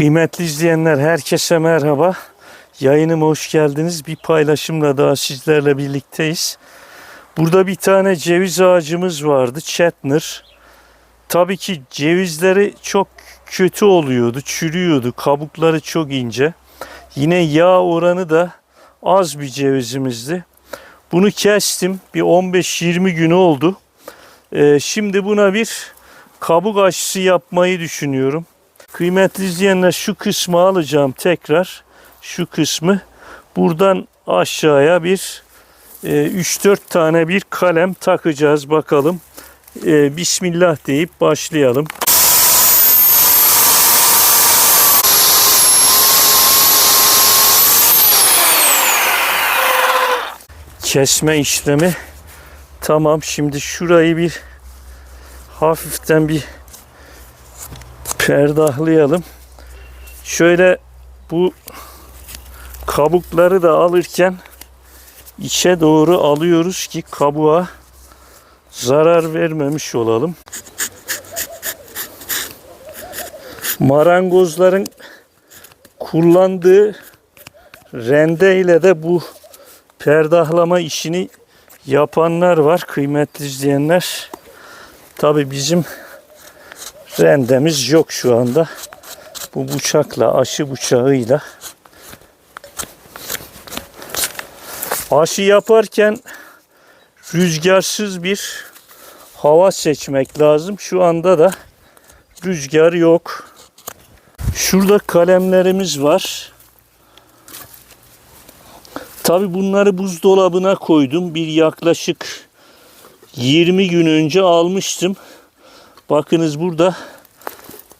Kıymetli izleyenler herkese merhaba. Yayınıma hoş geldiniz. Bir paylaşımla daha sizlerle birlikteyiz. Burada bir tane ceviz ağacımız vardı. Chetner. Tabii ki cevizleri çok kötü oluyordu. Çürüyordu. Kabukları çok ince. Yine yağ oranı da az bir cevizimizdi. Bunu kestim. Bir 15-20 gün oldu. Ee, şimdi buna bir kabuk aşısı yapmayı düşünüyorum. Kıymetli izleyenler şu kısmı alacağım tekrar. Şu kısmı. Buradan aşağıya bir e, 3-4 tane bir kalem takacağız bakalım. E, Bismillah deyip başlayalım. Kesme işlemi tamam. Şimdi şurayı bir hafiften bir perdahlayalım. Şöyle bu kabukları da alırken içe doğru alıyoruz ki kabuğa zarar vermemiş olalım. Marangozların kullandığı rende ile de bu perdahlama işini yapanlar var kıymetli izleyenler. Tabi bizim rendemiz yok şu anda. Bu bıçakla, aşı bıçağıyla aşı yaparken rüzgarsız bir hava seçmek lazım. Şu anda da rüzgar yok. Şurada kalemlerimiz var. Tabi bunları buzdolabına koydum. Bir yaklaşık 20 gün önce almıştım. Bakınız burada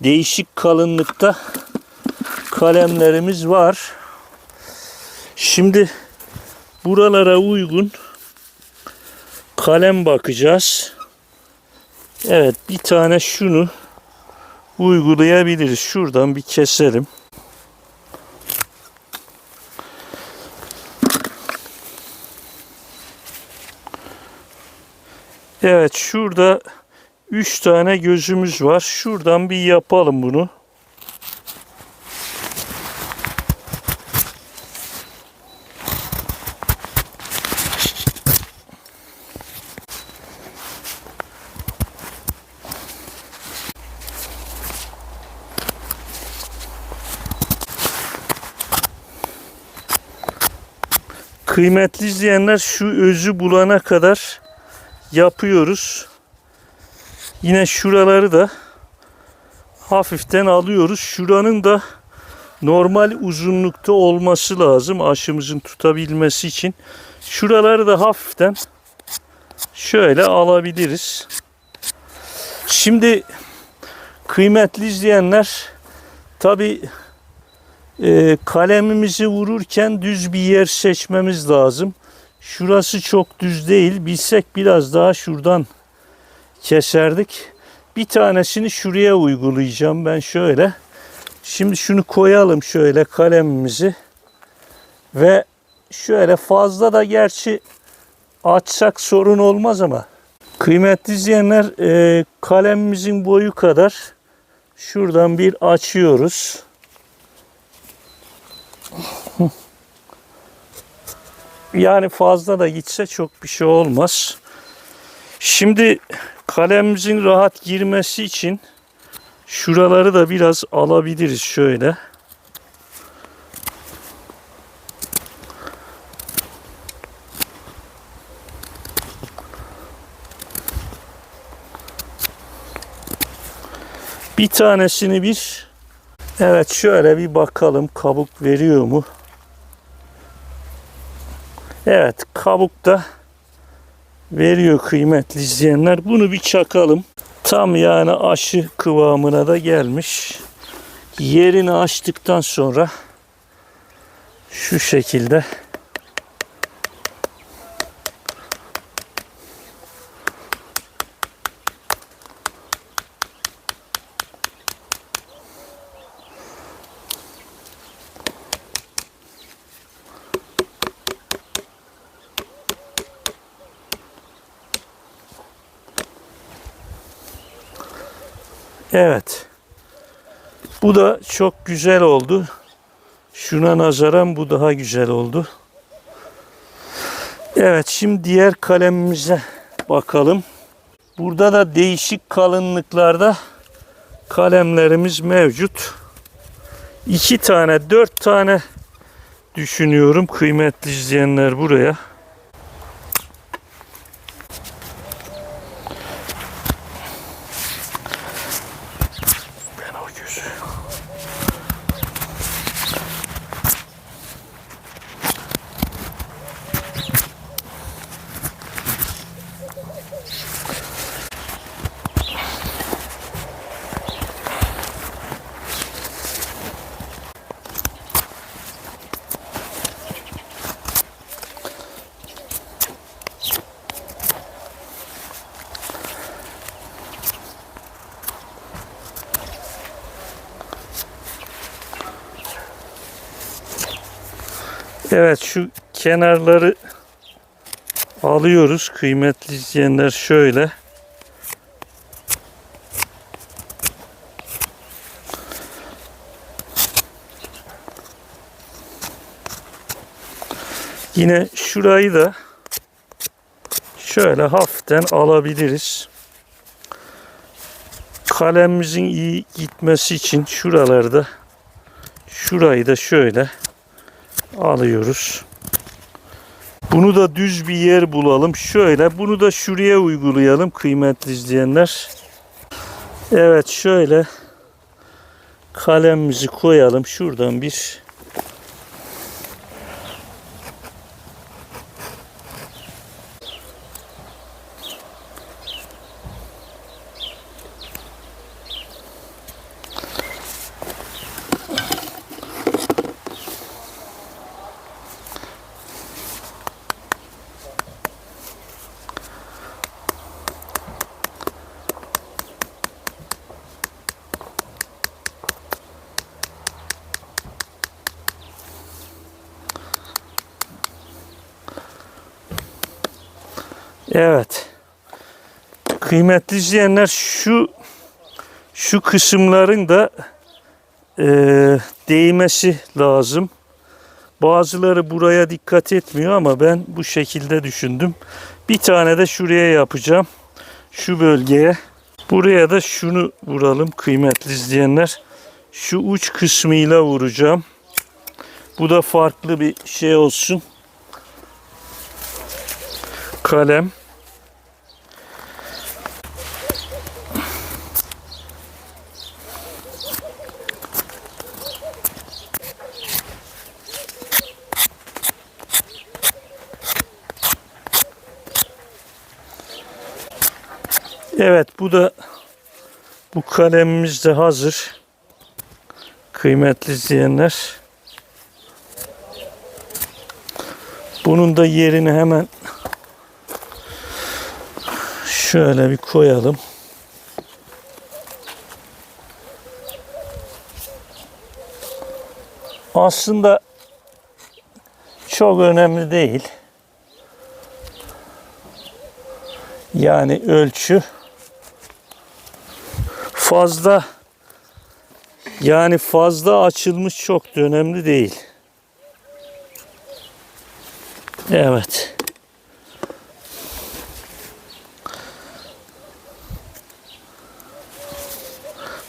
değişik kalınlıkta kalemlerimiz var. Şimdi buralara uygun kalem bakacağız. Evet bir tane şunu uygulayabiliriz. Şuradan bir keselim. Evet şurada 3 tane gözümüz var. Şuradan bir yapalım bunu. Kıymetli izleyenler şu özü bulana kadar yapıyoruz. Yine şuraları da hafiften alıyoruz. Şuranın da normal uzunlukta olması lazım aşımızın tutabilmesi için. Şuraları da hafiften şöyle alabiliriz. Şimdi kıymetli izleyenler tabi e, kalemimizi vururken düz bir yer seçmemiz lazım. Şurası çok düz değil. Bilsek biraz daha şuradan keserdik. Bir tanesini şuraya uygulayacağım ben şöyle. Şimdi şunu koyalım şöyle kalemimizi. Ve şöyle fazla da gerçi açsak sorun olmaz ama kıymetli izleyenler e, kalemimizin boyu kadar şuradan bir açıyoruz. Yani fazla da gitse çok bir şey olmaz. Şimdi kalemimizin rahat girmesi için şuraları da biraz alabiliriz şöyle. Bir tanesini bir evet şöyle bir bakalım kabuk veriyor mu? Evet kabukta veriyor kıymetli izleyenler. Bunu bir çakalım. Tam yani aşı kıvamına da gelmiş. Yerini açtıktan sonra şu şekilde Evet. Bu da çok güzel oldu. Şuna nazaran bu daha güzel oldu. Evet şimdi diğer kalemimize bakalım. Burada da değişik kalınlıklarda kalemlerimiz mevcut. İki tane, dört tane düşünüyorum kıymetli izleyenler buraya. Şu kenarları alıyoruz kıymetli izleyenler şöyle. Yine şurayı da şöyle hafiften alabiliriz. Kalemimizin iyi gitmesi için şuralarda şurayı da şöyle alıyoruz. Bunu da düz bir yer bulalım. Şöyle bunu da şuraya uygulayalım kıymetli izleyenler. Evet şöyle kalemimizi koyalım. Şuradan bir Evet. Kıymetli izleyenler şu şu kısımların da e, değmesi lazım. Bazıları buraya dikkat etmiyor ama ben bu şekilde düşündüm. Bir tane de şuraya yapacağım. Şu bölgeye. Buraya da şunu vuralım kıymetli izleyenler. Şu uç kısmıyla vuracağım. Bu da farklı bir şey olsun. Kalem. Evet bu da bu kalemimiz de hazır. Kıymetli izleyenler. Bunun da yerini hemen şöyle bir koyalım. Aslında çok önemli değil. Yani ölçü fazla yani fazla açılmış çok da önemli değil. Evet.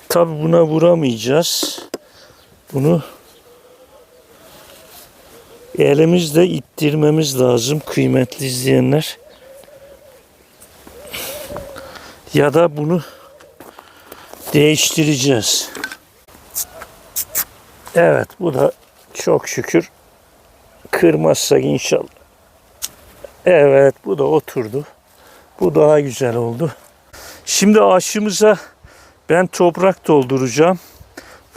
Tabi buna vuramayacağız. Bunu elimizle ittirmemiz lazım kıymetli izleyenler. Ya da bunu değiştireceğiz. Evet bu da çok şükür kırmazsak inşallah. Evet bu da oturdu. Bu daha güzel oldu. Şimdi aşımıza ben toprak dolduracağım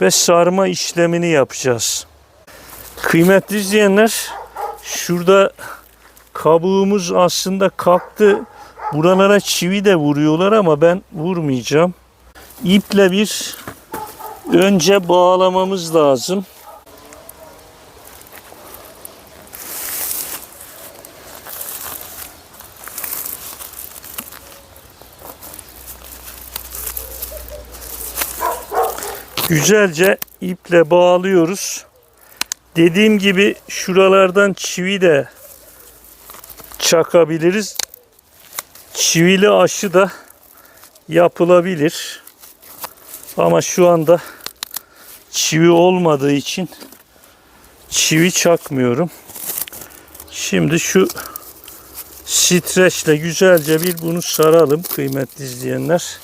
ve sarma işlemini yapacağız. Kıymetli izleyenler şurada kabuğumuz aslında kalktı. Buralara çivi de vuruyorlar ama ben vurmayacağım. İple bir önce bağlamamız lazım. Güzelce iple bağlıyoruz. Dediğim gibi şuralardan çivi de çakabiliriz. Çivili aşı da yapılabilir. Ama şu anda çivi olmadığı için çivi çakmıyorum. Şimdi şu streçle güzelce bir bunu saralım kıymetli izleyenler.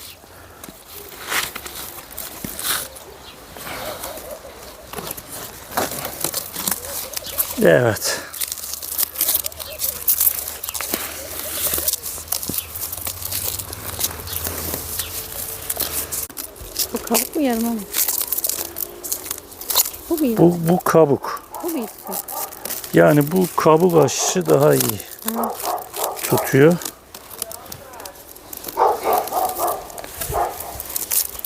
Evet. Kabuk mu yarım ama? Bu mu? Bu, bu kabuk. Bu mu? Yani bu kabuk aşısı daha iyi Ha. tutuyor.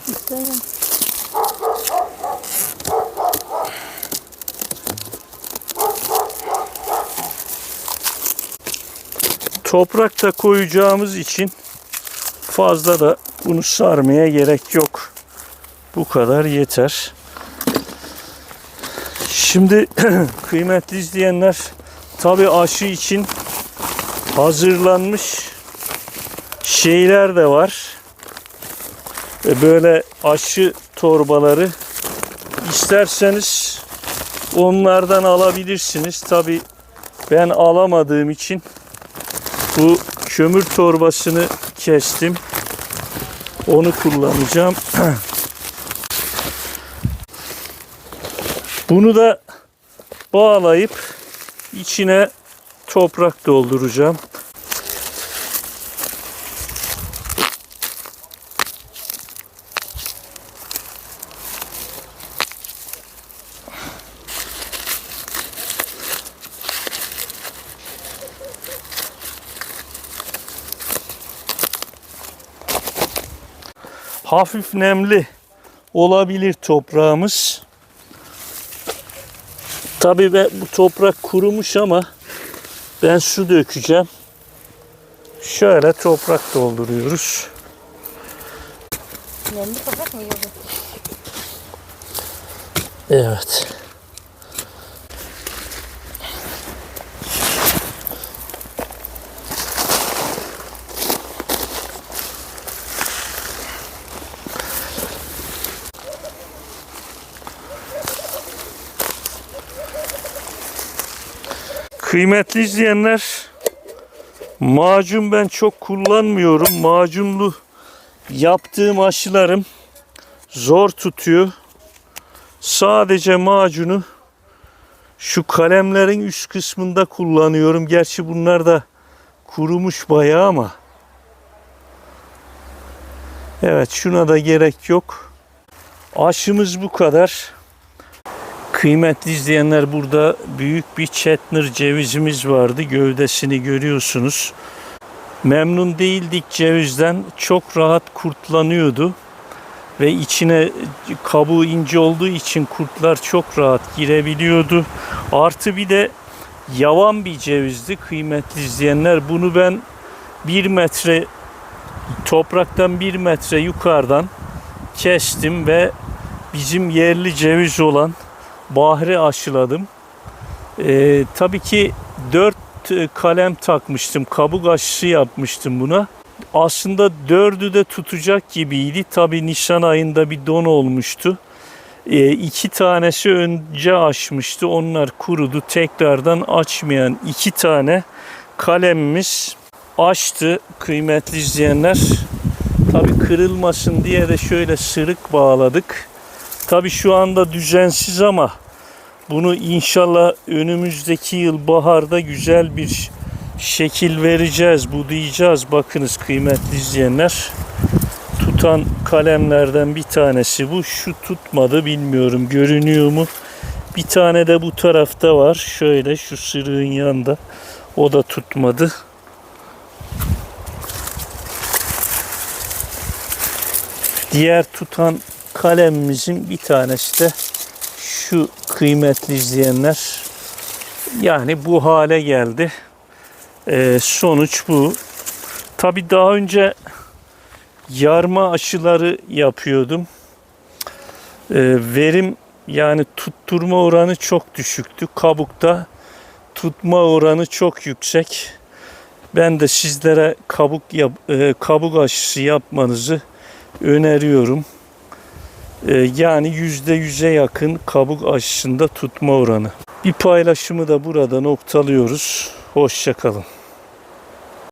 İşte öyle. Toprakta koyacağımız için fazla da bunu sarmaya gerek yok. Bu kadar yeter. Şimdi kıymetli izleyenler tabi aşı için hazırlanmış şeyler de var. E, Böyle aşı torbaları isterseniz onlardan alabilirsiniz. Tabi ben alamadığım için bu kömür torbasını kestim. Onu kullanacağım. Bunu da bağlayıp içine toprak dolduracağım. Hafif nemli olabilir toprağımız. Tabii ben, bu toprak kurumuş ama ben su dökeceğim. Şöyle toprak dolduruyoruz. Nemli toprak mı yiyordu? Evet. Kıymetli izleyenler, macun ben çok kullanmıyorum. Macunlu yaptığım aşılarım zor tutuyor. Sadece macunu şu kalemlerin üst kısmında kullanıyorum. Gerçi bunlar da kurumuş bayağı ama. Evet şuna da gerek yok. Aşımız bu kadar. Kıymetli izleyenler burada büyük bir Chetner cevizimiz vardı. Gövdesini görüyorsunuz. Memnun değildik cevizden. Çok rahat kurtlanıyordu ve içine kabuğu ince olduğu için kurtlar çok rahat girebiliyordu. Artı bir de yavan bir cevizdi kıymetli izleyenler. Bunu ben bir metre topraktan bir metre yukarıdan kestim ve bizim yerli ceviz olan bahre aşıladım. Ee, tabii ki dört kalem takmıştım. Kabuk aşısı yapmıştım buna aslında dördü de tutacak gibiydi. Tabi Nisan ayında bir don olmuştu. E, iki tanesi önce açmıştı. Onlar kurudu. Tekrardan açmayan iki tane kalemimiz açtı kıymetli izleyenler. Tabi kırılmasın diye de şöyle sırık bağladık. Tabi şu anda düzensiz ama bunu inşallah önümüzdeki yıl baharda güzel bir şekil vereceğiz, budayacağız. Bakınız kıymetli izleyenler. Tutan kalemlerden bir tanesi bu. Şu tutmadı bilmiyorum görünüyor mu? Bir tane de bu tarafta var. Şöyle şu sırığın yanında. O da tutmadı. Diğer tutan kalemimizin bir tanesi de şu kıymetli izleyenler. Yani bu hale geldi. Ee, sonuç bu. Tabi daha önce yarma aşıları yapıyordum. Ee, verim yani tutturma oranı çok düşüktü. Kabukta tutma oranı çok yüksek. Ben de sizlere kabuk yap, e, kabuk aşısı yapmanızı öneriyorum. Ee, yani yüzde yüze yakın kabuk aşısında tutma oranı. Bir paylaşımı da burada noktalıyoruz. Hoşçakalın.